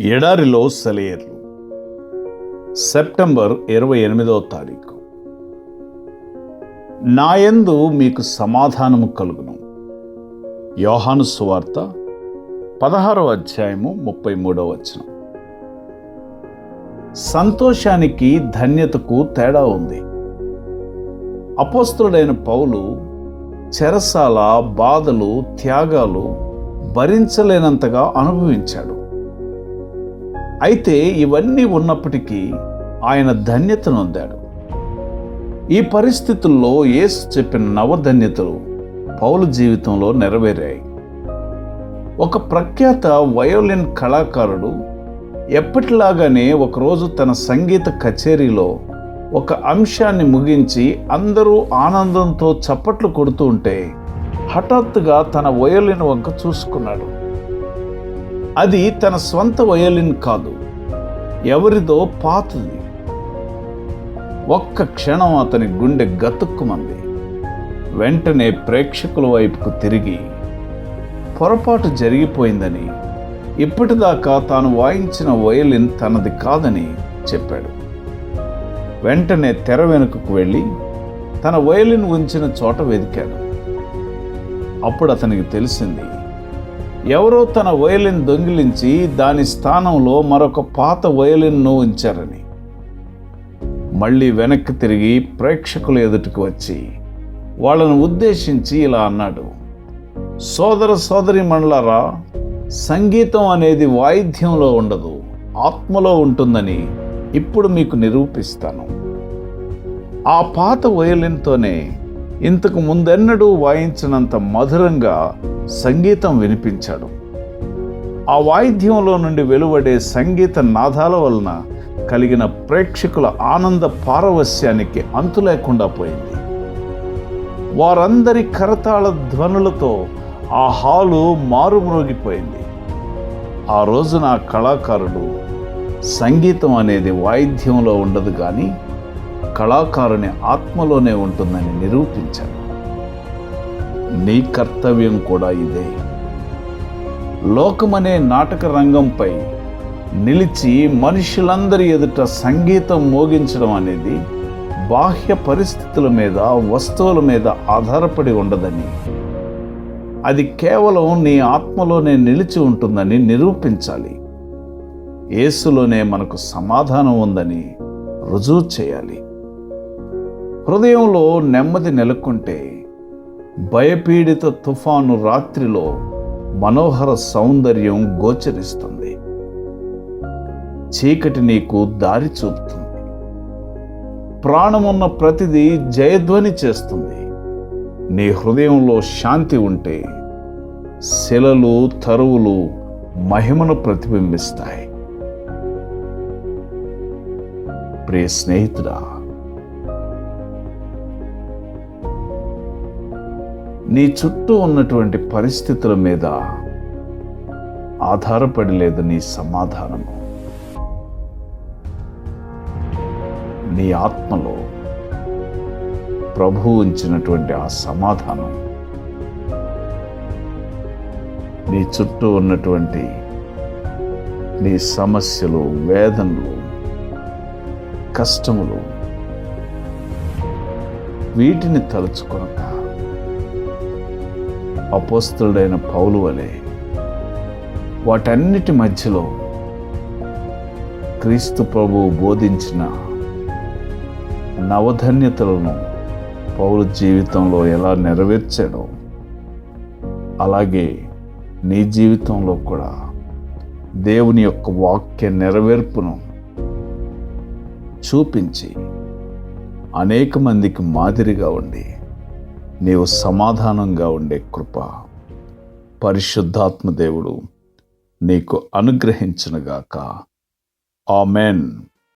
ఎడారిలో సెలయర్లు. సెప్టెంబర్ ఇరవై ఎనిమిదవ తారీఖు. నాయందు మీకు సమాధానము కలుగును. యోహాను సువార్త పదహారవ అధ్యాయము ముప్పై మూడవ వచనం. సంతోషానికి ధన్యతకు తేడా ఉంది. అపోస్తుడైన పౌలు చెరసాల బాధలు త్యాగాలు భరించలేనంతగా అనుభవించాడు. అయితే ఇవన్నీ ఉన్నప్పటికీ ఆయన ధన్యతనొందాడు ఈ పరిస్థితుల్లో యేసు చెప్పిన నవధన్యతలు పౌలు జీవితంలో నెరవేరాయి. ఒక ప్రఖ్యాత వయోలిన్ కళాకారుడు ఎప్పటిలాగానే ఒకరోజు తన సంగీత కచేరీలో ఒక అంశాన్ని ముగించి అందరూ ఆనందంతో చప్పట్లు కొడుతూ ఉంటే హఠాత్తుగా తన వయోలిన్ వంక చూసుకున్నాడు. అది తన స్వంత వయోలిన్ కాదు ఎవరిదో పాతది. ఒక్క క్షణం అతని గుండె గతుక్కుమంది. వెంటనే ప్రేక్షకుల వైపుకు తిరిగి పొరపాటు జరిగిపోయిందని ఇప్పటిదాకా తాను వాయించిన వయలిన్ తనది కాదని చెప్పాడు. వెంటనే తెర వెనుకకు వెళ్ళి తన వయలిన్ ఉంచిన చోట వెతికాడు. అప్పుడు అతనికి తెలిసింది ఎవరో తన వయలిన్ దొంగిలించి దాని స్థానంలో మరొక పాత వయలిన్ను ఉంచారని. మళ్ళీ వెనక్కి తిరిగి ప్రేక్షకుల ఎదుటికి వచ్చి వాళ్ళను ఉద్దేశించి ఇలా అన్నాడు సోదర సోదరి మండలారా సంగీతం అనేది వాయిద్యంలో ఉండదు ఆత్మలో ఉంటుందని ఇప్పుడు మీకు నిరూపిస్తాను. ఆ పాత వయలిన్తోనే ఇంతకు ముందెన్నడూ వాయించినంత మధురంగా సంగీతం వినిపించాడు. ఆ వాయిద్యంలో నుండి వెలువడే సంగీత నాదాల వలన కలిగిన ప్రేక్షకుల ఆనంద పారవస్యానికి అంతు లేకుండా పోయింది. వారందరి కరతాళ ధ్వనులతో ఆ హాలు మారుమ్రోగిపోయింది. ఆ రోజున ఆ కళాకారుడు సంగీతం అనేది వాయిద్యంలో ఉండదు కానీ కళాకారుని ఆత్మలోనే ఉంటుందని నిరూపించాడు. నీ కర్తవ్యం కూడా ఇదే. లోకమనే నాటక రంగంపై నిలిచి మనుషులందరి ఎదుట సంగీతం మోగించడం అనేది బాహ్య పరిస్థితుల మీద వస్తువుల మీద ఆధారపడి ఉండదని అది కేవలం నీ ఆత్మలోనే నిలిచి ఉంటుందని నిరూపించాలి. యేసులోనే మనకు సమాధానం ఉందని రుజువు చేయాలి. హృదయంలో నెమ్మది నెలకొంటే భయపీడిత తుఫాను రాత్రిలో మనోహర సౌందర్యం గోచరిస్తుంది. చీకటి నీకు దారి చూపుతుంది. ప్రాణమున్న ప్రతిదీ జయధ్వని చేస్తుంది. నీ హృదయంలో శాంతి ఉంటే శిలలు తరువులు మహిమను ప్రతిబింబిస్తాయి. ప్రియ స్నేహితుడా నీ చుట్టూ ఉన్నటువంటి పరిస్థితుల మీద ఆధారపడి లేదు నీ సమాధానము నీ ఆత్మలో ప్రభు ఉంచినటువంటి ఆ సమాధానం. నీ చుట్టూ ఉన్నటువంటి నీ సమస్యలు వేదనలు కష్టములు వీటిని తలుచుకొనక అపోస్తుడైన పౌలు వలె. వాటన్నిటి మధ్యలో క్రీస్తు ప్రభువు బోధించిన నవధన్యతలను పౌరు జీవితంలో ఎలా నెరవేర్చాడో అలాగే నీ జీవితంలో కూడా దేవుని యొక్క వాక్య నెరవేర్పును చూపించి అనేక మందికి మాదిరిగా ఉండి నీవు సమాధానంగా ఉండే కృప. పరిశుద్ధాత్మ దేవుడు నీకు అనుగ్రహించునుగాక. ఆమెన్.